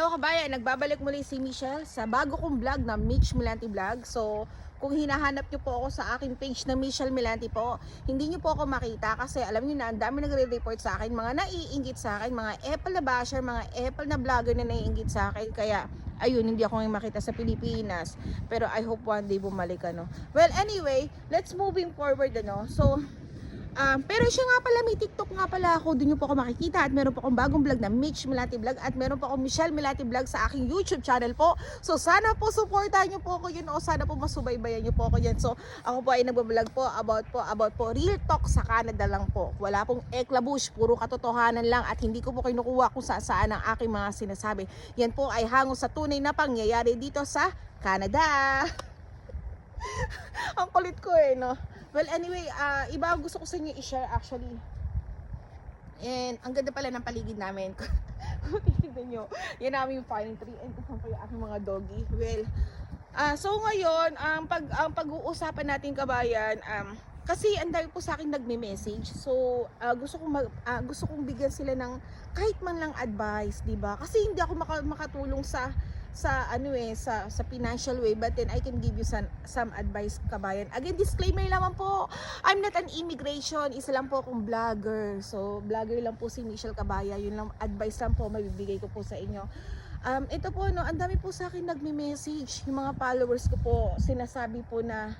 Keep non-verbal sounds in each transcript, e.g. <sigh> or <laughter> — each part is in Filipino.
Hello kabayan, nagbabalik muli si Michelle sa bago kong vlog na Mitch Milante Vlog. So, kung hinahanap niyo po ako sa aking page na Michelle Milante po, hindi niyo po ako makita kasi alam niyo na ang dami nagre-report sa akin, mga naiinggit sa akin, mga Apple na basher, mga Apple na vlogger na naiinggit sa akin. Kaya, ayun, hindi ako ngayon makita sa Pilipinas. Pero I hope one day bumalik ano. Well, anyway, let's moving forward ano. So, Um, pero siya nga pala, may TikTok nga pala ako. Doon po ako makikita. At meron po akong bagong vlog na Mitch Milati Vlog. At meron po akong Michelle Milati Vlog sa aking YouTube channel po. So sana po supportahan niyo po ako yun. O sana po masubaybayan niyo po ako yan. So ako po ay nagbablog po about po about po real talk sa Canada lang po. Wala pong eklabush. Puro katotohanan lang. At hindi ko po kinukuha kung saan saan ang aking mga sinasabi. Yan po ay hango sa tunay na pangyayari dito sa Canada. <laughs> ang kulit ko eh, no? Well, anyway, ah iba gusto ko sa inyo i-share actually. And ang ganda pala ng paligid namin. <laughs> Kung titignan nyo, yan namin yung pine tree and kasama pa yung aking mga doggy. Well, ah so ngayon, ang pag ang pag-uusapan natin kabayan, um, kasi ang dami po sa akin nagme-message. So, ah, gusto kong mag, ah, gusto kong bigyan sila ng kahit man lang advice, 'di ba? Kasi hindi ako maka, makatulong sa sa ano eh sa sa financial way but then I can give you some some advice kabayan. Again, disclaimer naman po. I'm not an immigration, isa lang po akong vlogger. So, vlogger lang po si Michelle Kabaya. Yun lang advice lang po mabibigay ko po sa inyo. Um, ito po no, ang dami po sa akin nagme-message. Yung mga followers ko po sinasabi po na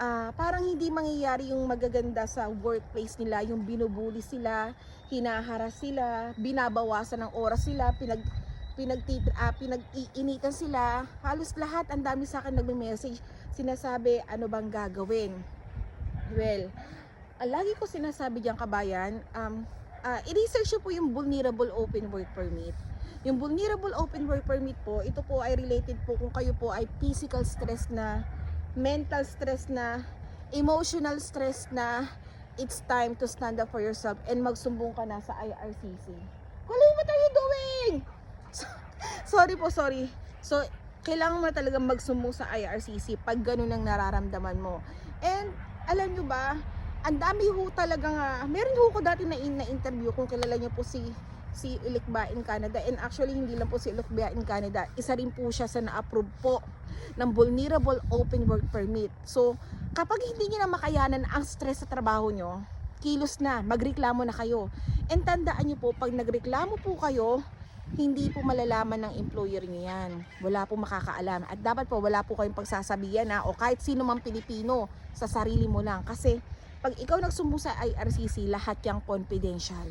ah, parang hindi mangyayari yung magaganda sa workplace nila, yung binubuli sila, hinaharas sila, binabawasan ng oras sila, pinag pinagtit ah, pinag-iinitan sila. Halos lahat ang dami sa akin nagme-message, sinasabi ano bang gagawin. Well, ah, lagi ko sinasabi diyan kabayan, um, ah, i-research po yung vulnerable open work permit. Yung vulnerable open work permit po, ito po ay related po kung kayo po ay physical stress na, mental stress na, emotional stress na, it's time to stand up for yourself and magsumbong ka na sa IRCC. Kulay, what are you doing? Sorry po, sorry. So, kailangan mo na talagang magsumbong sa IRCC pag ganun ang nararamdaman mo. And, alam nyo ba, ang dami ho talaga nga, meron ho ko dati na, in, na interview kung kilala nyo po si si Ilikba in Canada and actually hindi lang po si Ilikba in Canada isa rin po siya sa na-approve po ng vulnerable open work permit so kapag hindi niyo na makayanan ang stress sa trabaho nyo kilos na, magreklamo na kayo and tandaan nyo po, pag nagreklamo po kayo hindi po malalaman ng employer niyo yan. Wala po makakaalam. At dapat po wala po kayong pagsasabihan na o kahit sino mang Pilipino sa sarili mo lang. Kasi pag ikaw nagsumbong sa IRCC, lahat yung confidential.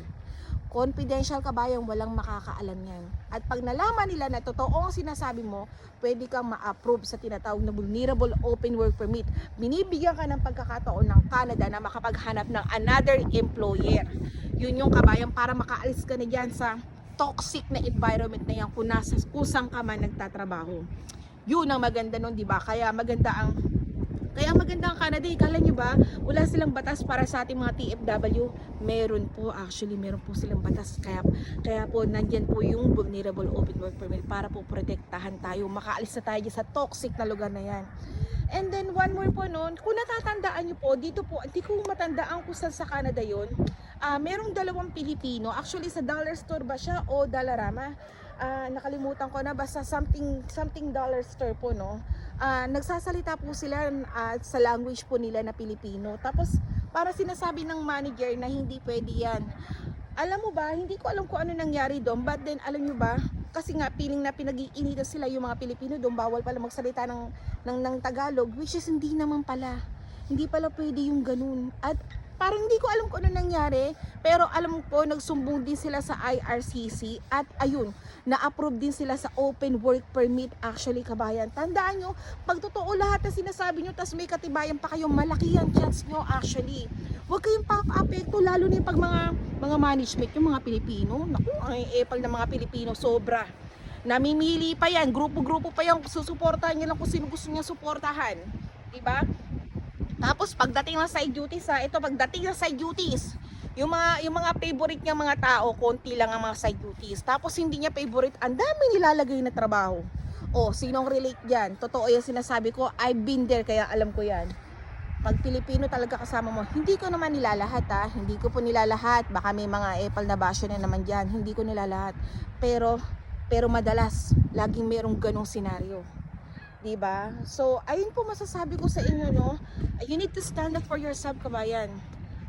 Confidential kabayang walang makakaalam yan. At pag nalaman nila na totoo ang sinasabi mo, pwede kang ma-approve sa tinatawag na vulnerable open work permit. Binibigyan ka ng pagkakataon ng Canada na makapaghanap ng another employer. Yun yung kabayang para makaalis ka na dyan sa toxic na environment na yan kung, nasa, kung saan ka man nagtatrabaho. Yun ang maganda nun, di ba? Kaya maganda ang kaya maganda ang Canada, eh. kala nyo ba, wala silang batas para sa ating mga TFW? Meron po, actually, meron po silang batas. Kaya, kaya po, nandyan po yung vulnerable open work permit para po protektahan tayo. Makaalis na tayo sa toxic na lugar na yan. And then, one more po noon, kung natatandaan nyo po, dito po, hindi ko matandaan kung saan sa Canada yon ah merong dalawang Pilipino. Actually, sa dollar store ba siya o Dollarama? Ah, nakalimutan ko na basta something something dollar store po no. Ah, nagsasalita po sila ah, sa language po nila na Pilipino. Tapos para sinasabi ng manager na hindi pwede 'yan. Alam mo ba, hindi ko alam kung ano nangyari doon, but then alam nyo ba, kasi nga feeling na pinag-iinitan sila yung mga Pilipino doon, bawal pala magsalita ng, ng, ng Tagalog, which is hindi naman pala. Hindi pala pwede yung ganun. At parang hindi ko alam kung ano nangyari, pero alam ko nagsumbong din sila sa IRCC at ayun, na-approve din sila sa open work permit actually kabayan. Tandaan nyo, pag totoo lahat na sinasabi nyo, tas may katibayan pa kayo, malaki ang chance nyo actually. Huwag kayong pa-apekto, lalo na pag mga, mga management, yung mga Pilipino. Naku, ang epal ng mga Pilipino, sobra. Namimili pa yan, grupo-grupo pa yan, susuportahan nyo lang kung sino gusto niya suportahan. Diba? Tapos pagdating ng side duties ha, ito pagdating ng side duties, yung mga yung mga favorite niya mga tao, konti lang ang mga side duties. Tapos hindi niya favorite, ang dami nilalagay na trabaho. O, sinong relate diyan? Totoo 'yung sinasabi ko, I've been there kaya alam ko 'yan. Pag Pilipino talaga kasama mo, hindi ko naman nilalahat ha, hindi ko po nilalahat. Baka may mga epal na basyo na naman diyan, hindi ko nilalahat. Pero Pero madalas, laging merong ganong senaryo. 'Di ba? So, ayun po masasabi ko sa inyo, no? You need to stand up for yourself, kabayan.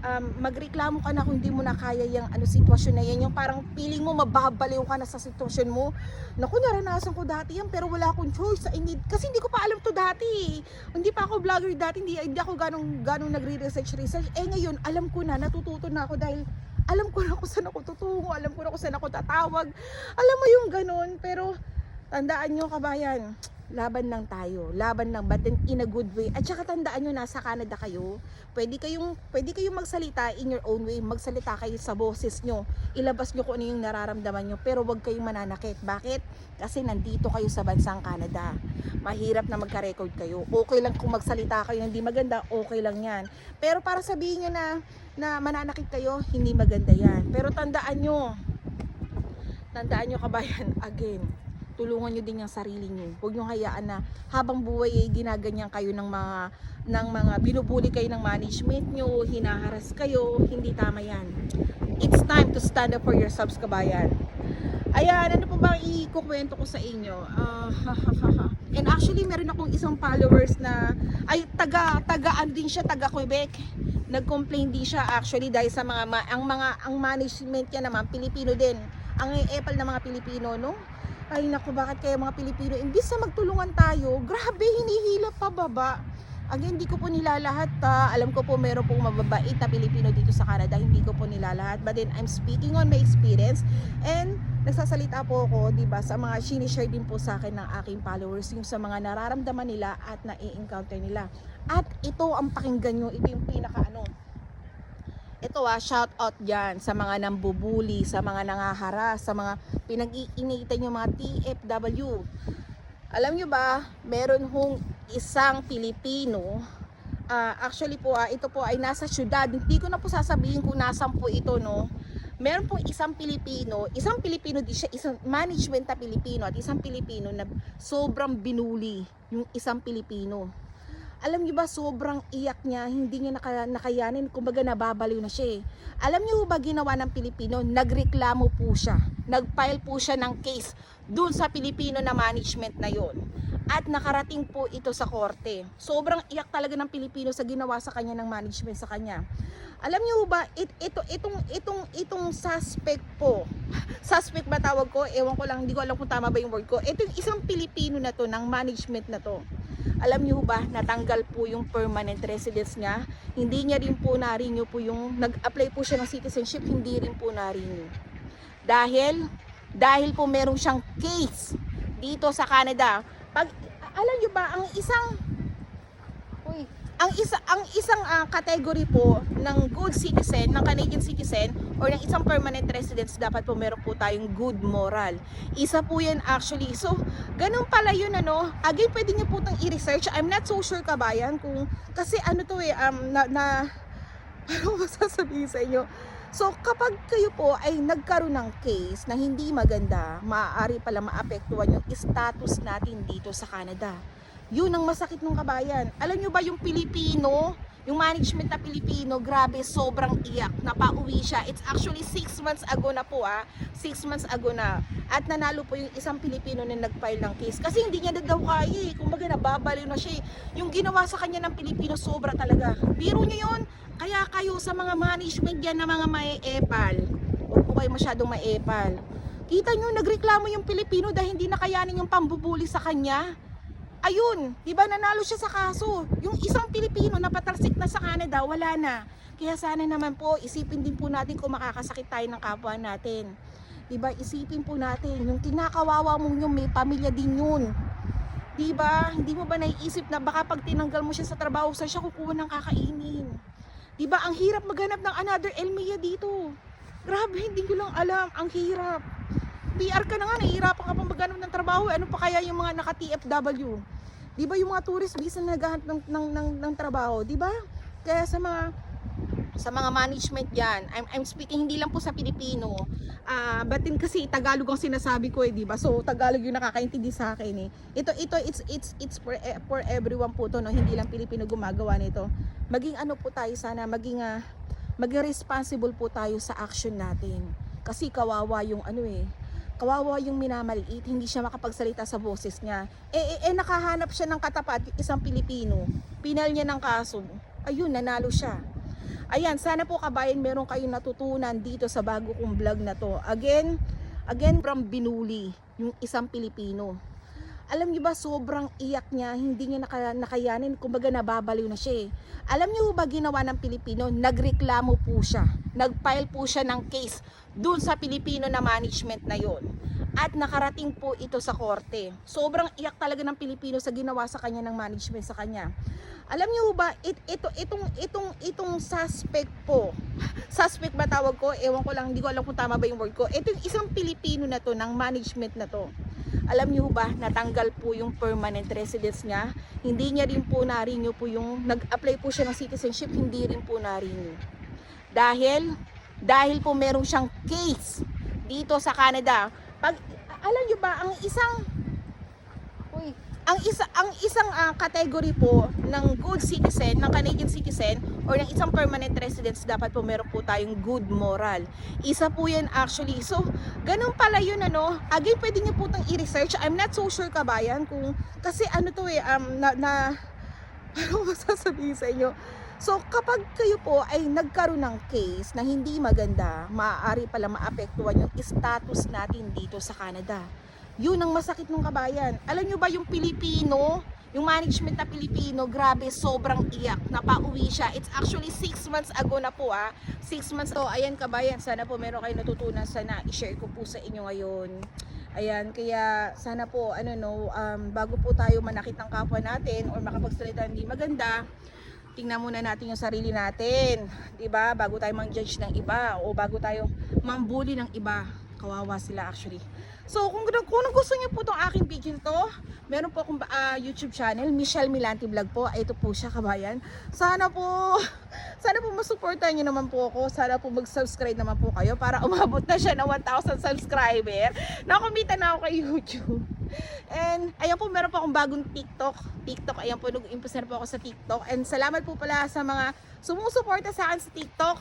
Um, magreklamo ka na kung hindi mo na kaya yung ano, sitwasyon na yan. Yung parang feeling mo mababaliw ka na sa sitwasyon mo. Naku, naranasan ko dati yan pero wala akong choice. I need, kasi hindi ko pa alam to dati. Hindi pa ako vlogger dati, hindi, hindi ako ganong, ganong nagre-research research. Eh ngayon, alam ko na, natututo na ako dahil alam ko na kung saan ako tutungo, alam ko na kung saan ako tatawag. Alam mo yung ganon, pero tandaan nyo kabayan, laban lang tayo. Laban lang, but then in a good way. At saka tandaan nyo, nasa Canada kayo. Pwede kayong, pwede kayong magsalita in your own way. Magsalita kayo sa boses nyo. Ilabas nyo kung ano yung nararamdaman nyo. Pero wag kayong mananakit. Bakit? Kasi nandito kayo sa bansang Canada. Mahirap na magka-record kayo. Okay lang kung magsalita kayo hindi maganda, okay lang yan. Pero para sabihin nyo na, na mananakit kayo, hindi maganda yan. Pero tandaan nyo, tandaan nyo kabayan, <laughs> again, tulungan nyo din yung sarili nyo. Huwag nyo hayaan na habang buhay ay ginaganyan kayo ng mga ng mga binubuli kayo ng management nyo, hinaharas kayo, hindi tama yan. It's time to stand up for yourselves, kabayan. Ayan, ano po bang ikukwento ko sa inyo? Ah, <laughs> and actually, meron akong isang followers na, ay, taga, tagaan din siya, taga Quebec. Nag-complain din siya actually dahil sa mga, ang mga, ang management niya naman, Pilipino din. Ang epal ng mga Pilipino, no? Ay naku, bakit kaya mga Pilipino, imbis na magtulungan tayo, grabe, hinihilap pa baba. Again, hindi ko po nilalahat ha. Alam ko po meron pong mababait na Pilipino dito sa Canada. Hindi ko po nilalahat. But then, I'm speaking on my experience. And, nagsasalita po ako, di ba, sa mga sinishare din po sa akin ng aking followers, yung sa mga nararamdaman nila at na-encounter nila. At ito ang pakinggan nyo, ito yung pinaka ano, ito ah, shout out dyan sa mga nambubuli, sa mga nangaharas, sa mga pinag-iinitan yung mga TFW. Alam nyo ba, meron hong isang Pilipino, ah, actually po, ah, ito po ay nasa syudad, hindi ko na po sasabihin kung nasan po ito, no? Meron pong isang Pilipino, isang Pilipino di siya, isang management na Pilipino at isang Pilipino na sobrang binuli yung isang Pilipino alam niyo ba sobrang iyak niya, hindi niya naka, nakayanin, kumbaga nababaliw na siya eh. Alam niyo ba ginawa ng Pilipino, nagreklamo po siya, nagfile po siya ng case dun sa Pilipino na management na yon. At nakarating po ito sa korte. Sobrang iyak talaga ng Pilipino sa ginawa sa kanya ng management sa kanya. Alam niyo ba, it, ito, itong, itong, itong suspect po, <laughs> suspect ba tawag ko? Ewan ko lang, hindi ko alam kung tama ba yung word ko. Ito yung isang Pilipino na to, ng management na to. Alam niyo ba, natanggal po yung permanent residence niya. Hindi niya rin po na-renew po yung, nag-apply po siya ng citizenship, hindi rin po na-renew. Dahil, dahil po meron siyang case dito sa Canada. Pag, alam niyo ba, ang isang, uy, ang isa ang isang ah, category po ng good citizen, ng Canadian citizen or ng isang permanent residence dapat po meron po tayong good moral. Isa po 'yan actually. So, ganun pala 'yun ano. Again, pwede niyo po tong i-research. I'm not so sure kabayan kung kasi ano to eh um na, na <laughs> parang masasabihin sa inyo. So, kapag kayo po ay nagkaroon ng case na hindi maganda, maaari pala maapektuhan yung status natin dito sa Canada. Yun ang masakit ng kabayan. Alam nyo ba yung Pilipino, yung management na Pilipino, grabe, sobrang iyak. Napauwi siya. It's actually 6 months ago na po ah. 6 months ago na. At nanalo po yung isang Pilipino na nag-file ng case. Kasi hindi niya na daw kaya eh. Kumbaga nababaliw na siya eh. Yung ginawa sa kanya ng Pilipino, sobra talaga. Biro nyo yun. Kaya kayo sa mga management yan na mga may epal. Huwag po kayo masyadong may epal. Kita nyo, nagreklamo yung Pilipino dahil hindi nakayanin yung pambubuli sa kanya ayun, di ba nanalo siya sa kaso. Yung isang Pilipino na patalsik na sa Canada, wala na. Kaya sana naman po, isipin din po natin kung makakasakit tayo ng kapwa natin. Di ba, isipin po natin, yung kinakawawa mong yung may pamilya din yun. Di ba, hindi mo ba naiisip na baka pag tinanggal mo siya sa trabaho, saan siya kukuha ng kakainin? Di ba, ang hirap maghanap ng another Elmia dito. Grabe, hindi ko lang alam, ang hirap. PR ka na nga, nahihirapan ka pang maghanap ng trabaho. Ano pa kaya yung mga naka-TFW? Di ba yung mga tourist visa na naghahanap ng, ng, ng, ng trabaho? Di ba? Kaya sa mga sa mga management yan, I'm, I'm speaking hindi lang po sa Pilipino. Ah, but din kasi Tagalog ang sinasabi ko eh, di ba? So Tagalog yung nakakaintindi sa akin eh. Ito ito it's it's it's for e- for everyone po to no, hindi lang Pilipino gumagawa nito. Maging ano po tayo sana, maging ah, maging responsible po tayo sa action natin. Kasi kawawa yung ano eh, kawawa yung minamaliit, hindi siya makapagsalita sa boses niya. Eh, eh, eh nakahanap siya ng katapat, isang Pilipino. Pinal niya ng kaso. Ayun, nanalo siya. Ayan, sana po kabayan meron kayong natutunan dito sa bago kong vlog na to. Again, again from binuli yung isang Pilipino. Alam niyo ba sobrang iyak niya, hindi niya naka, nakayanin, kumbaga nababaliw na siya eh. Alam niyo ba ginawa ng Pilipino? Nagreklamo po siya. Nagfile po siya ng case dun sa Pilipino na management na yon. At nakarating po ito sa korte. Sobrang iyak talaga ng Pilipino sa ginawa sa kanya ng management sa kanya. Alam niyo ba, it, ito, itong, itong, itong suspect po, <laughs> suspect ba tawag ko? Ewan ko lang, hindi ko alam kung tama ba yung word ko. Ito isang Pilipino na to, ng management na to. Alam niyo ba, natanggal po yung permanent residence niya. Hindi niya rin po na-renew po yung, nag-apply po siya ng citizenship, hindi rin po na-renew. Dahil, dahil po meron siyang case dito sa Canada. Pag, alam niyo ba, ang isang, uy, ang isa ang isang ah, category po ng good citizen, ng Canadian citizen or ng isang permanent residence dapat po meron po tayong good moral. Isa po 'yan actually. So, ganun pala 'yun ano. Again, pwede niyo po tang i-research. I'm not so sure kabayan kung kasi ano to eh um na, na <laughs> ano masasabihin sa inyo. So, kapag kayo po ay nagkaroon ng case na hindi maganda, maaari pala maapektuhan yung status natin dito sa Canada. Yun ang masakit ng kabayan. Alam nyo ba yung Pilipino, yung management na Pilipino, grabe, sobrang iyak. Napauwi siya. It's actually 6 months ago na po ah. 6 months ago. Ayan kabayan, sana po meron kayo natutunan. Sana i-share ko po sa inyo ngayon. Ayan, kaya sana po, ano no, um, bago po tayo manakit ng kapwa natin or makapagsalita hindi maganda, tingnan muna natin yung sarili natin. 'di ba Bago tayo mang-judge ng iba o bago tayo mambuli ng iba. Kawawa sila actually. So, kung, kung gusto niyo po itong aking video to, meron po akong ah, YouTube channel, Michelle Milanti Vlog po. Ito po siya, kabayan. Sana po, <laughs> sana po masuportahan niyo naman po ako. Sana po mag-subscribe naman po kayo para umabot na siya ng 1,000 subscriber. Nakumita na ako kay YouTube. And, ayan po, meron po akong bagong TikTok. TikTok, ayan po, nag-impose na po ako sa TikTok. And salamat po pala sa mga sumusuporta sa akin sa TikTok.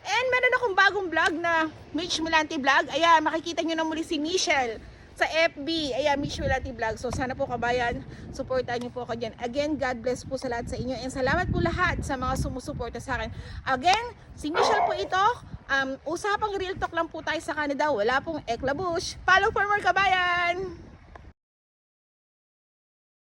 And meron akong bagong vlog na Mitch Milante Vlog. Ayan, makikita nyo na muli si Michelle sa FB. Ayan, Mitch Milante Vlog. So sana po kabayan, supportahan nyo po ako dyan. Again, God bless po sa lahat sa inyo. And salamat po lahat sa mga sumusuporta sa akin. Again, si Michelle po ito. Um, usapang real talk lang po tayo sa Canada. Wala pong eklabush. Follow for more kabayan!